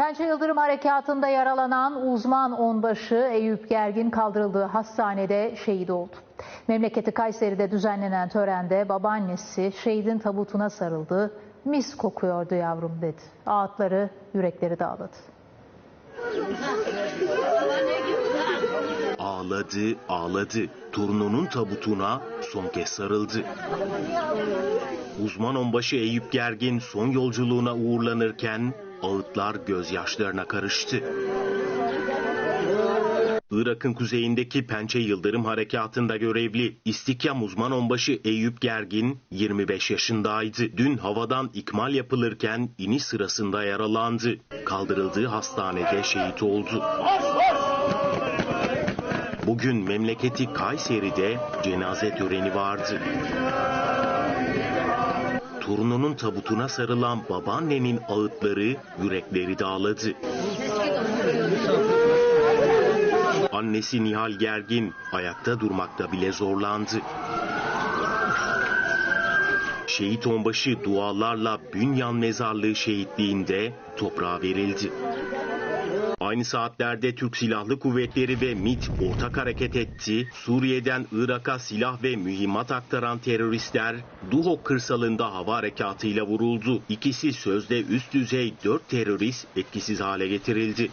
Pençe Yıldırım Harekatı'nda yaralanan uzman onbaşı Eyüp Gergin kaldırıldığı hastanede şehit oldu. Memleketi Kayseri'de düzenlenen törende babaannesi şehidin tabutuna sarıldı. Mis kokuyordu yavrum dedi. Ağıtları, yürekleri dağladı. Ağladı, ağladı. Torununun tabutuna son kez sarıldı. Uzman onbaşı Eyüp Gergin son yolculuğuna uğurlanırken ağıtlar gözyaşlarına karıştı. Irak'ın kuzeyindeki Pençe Yıldırım Harekatı'nda görevli İstikyam uzman onbaşı Eyüp Gergin 25 yaşındaydı. Dün havadan ikmal yapılırken iniş sırasında yaralandı. Kaldırıldığı hastanede şehit oldu. Bugün memleketi Kayseri'de cenaze töreni vardı. Torununun tabutuna sarılan babaannenin ağıtları yürekleri dağladı. Annesi Nihal Gergin ayakta durmakta bile zorlandı. Şehit onbaşı dualarla Bünyan Mezarlığı şehitliğinde toprağa verildi. Aynı saatlerde Türk Silahlı Kuvvetleri ve MİT ortak hareket etti. Suriye'den Irak'a silah ve mühimmat aktaran teröristler Duhok kırsalında hava harekatıyla vuruldu. İkisi sözde üst düzey 4 terörist etkisiz hale getirildi.